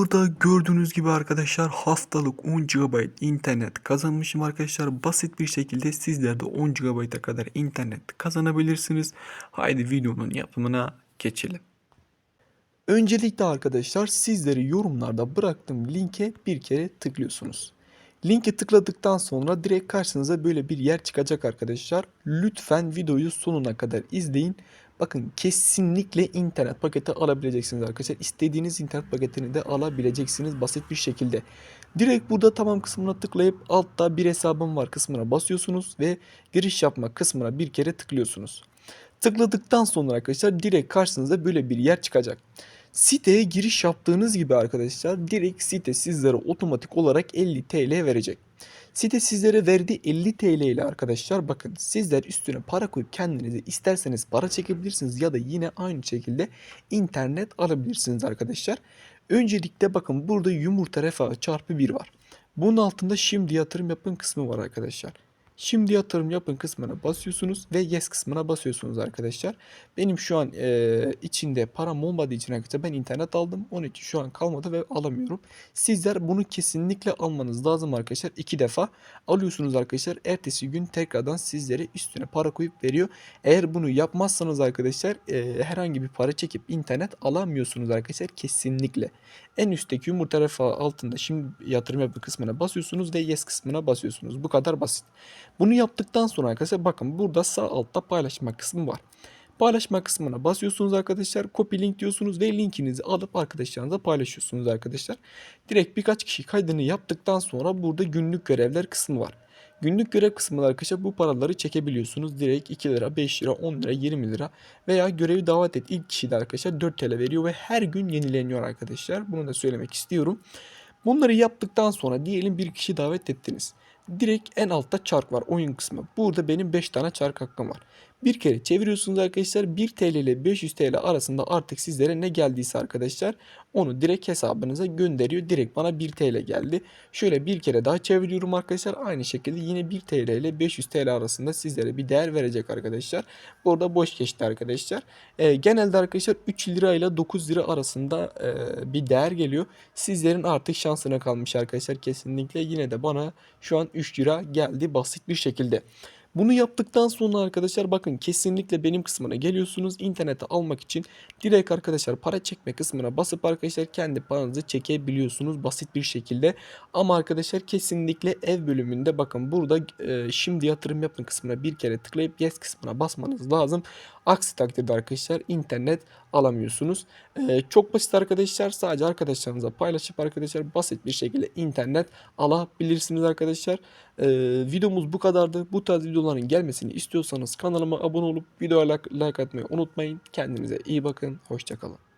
Burada gördüğünüz gibi arkadaşlar haftalık 10 GB internet kazanmışım arkadaşlar. Basit bir şekilde sizler de 10 GB'a kadar internet kazanabilirsiniz. Haydi videonun yapımına geçelim. Öncelikle arkadaşlar sizleri yorumlarda bıraktığım linke bir kere tıklıyorsunuz. Linke tıkladıktan sonra direkt karşınıza böyle bir yer çıkacak arkadaşlar. Lütfen videoyu sonuna kadar izleyin. Bakın kesinlikle internet paketi alabileceksiniz arkadaşlar. İstediğiniz internet paketini de alabileceksiniz basit bir şekilde. Direkt burada tamam kısmına tıklayıp altta bir hesabım var kısmına basıyorsunuz ve giriş yapma kısmına bir kere tıklıyorsunuz. Tıkladıktan sonra arkadaşlar direkt karşınıza böyle bir yer çıkacak. Siteye giriş yaptığınız gibi arkadaşlar direkt site sizlere otomatik olarak 50 TL verecek. Site sizlere verdiği 50 TL ile arkadaşlar bakın sizler üstüne para koyup kendinize isterseniz para çekebilirsiniz ya da yine aynı şekilde internet alabilirsiniz arkadaşlar. Öncelikle bakın burada yumurta refahı çarpı 1 var. Bunun altında şimdi yatırım yapın kısmı var arkadaşlar. Şimdi yatırım yapın kısmına basıyorsunuz ve yes kısmına basıyorsunuz arkadaşlar. Benim şu an e, içinde param olmadığı için arkadaşlar ben internet aldım. Onun için şu an kalmadı ve alamıyorum. Sizler bunu kesinlikle almanız lazım arkadaşlar. İki defa alıyorsunuz arkadaşlar. Ertesi gün tekrardan sizlere üstüne para koyup veriyor. Eğer bunu yapmazsanız arkadaşlar e, herhangi bir para çekip internet alamıyorsunuz arkadaşlar kesinlikle. En üstteki yumurta refahı altında şimdi yatırım yapın kısmına basıyorsunuz ve yes kısmına basıyorsunuz. Bu kadar basit. Bunu yaptıktan sonra arkadaşlar bakın burada sağ altta paylaşma kısmı var. Paylaşma kısmına basıyorsunuz arkadaşlar. Copy link diyorsunuz ve linkinizi alıp arkadaşlarınıza paylaşıyorsunuz arkadaşlar. Direkt birkaç kişi kaydını yaptıktan sonra burada günlük görevler kısmı var. Günlük görev kısmında arkadaşlar bu paraları çekebiliyorsunuz. Direkt 2 lira, 5 lira, 10 lira, 20 lira veya görevi davet et ilk kişi de arkadaşlar 4 TL veriyor ve her gün yenileniyor arkadaşlar. Bunu da söylemek istiyorum. Bunları yaptıktan sonra diyelim bir kişi davet ettiniz. Direkt en altta çark var oyun kısmı. Burada benim 5 tane çark hakkım var. Bir kere çeviriyorsunuz arkadaşlar 1 TL ile 500 TL arasında artık sizlere ne geldiyse arkadaşlar onu direkt hesabınıza gönderiyor. Direkt bana 1 TL geldi. Şöyle bir kere daha çeviriyorum arkadaşlar. Aynı şekilde yine 1 TL ile 500 TL arasında sizlere bir değer verecek arkadaşlar. Burada boş geçti arkadaşlar. Ee, genelde arkadaşlar 3 lira ile 9 lira arasında e, bir değer geliyor. Sizlerin artık şansına kalmış arkadaşlar kesinlikle. Yine de bana şu an 3 lira geldi basit bir şekilde. Bunu yaptıktan sonra arkadaşlar bakın kesinlikle benim kısmına geliyorsunuz. İnternete almak için direkt arkadaşlar para çekme kısmına basıp arkadaşlar kendi paranızı çekebiliyorsunuz basit bir şekilde. Ama arkadaşlar kesinlikle ev bölümünde bakın burada e, şimdi yatırım yapın kısmına bir kere tıklayıp yes kısmına basmanız lazım. Aksi takdirde arkadaşlar internet alamıyorsunuz. Ee, çok basit arkadaşlar. Sadece arkadaşlarınıza paylaşıp arkadaşlar basit bir şekilde internet alabilirsiniz arkadaşlar. Ee, videomuz bu kadardı. Bu tarz videoların gelmesini istiyorsanız kanalıma abone olup videoya like, like atmayı unutmayın. Kendinize iyi bakın. Hoşçakalın.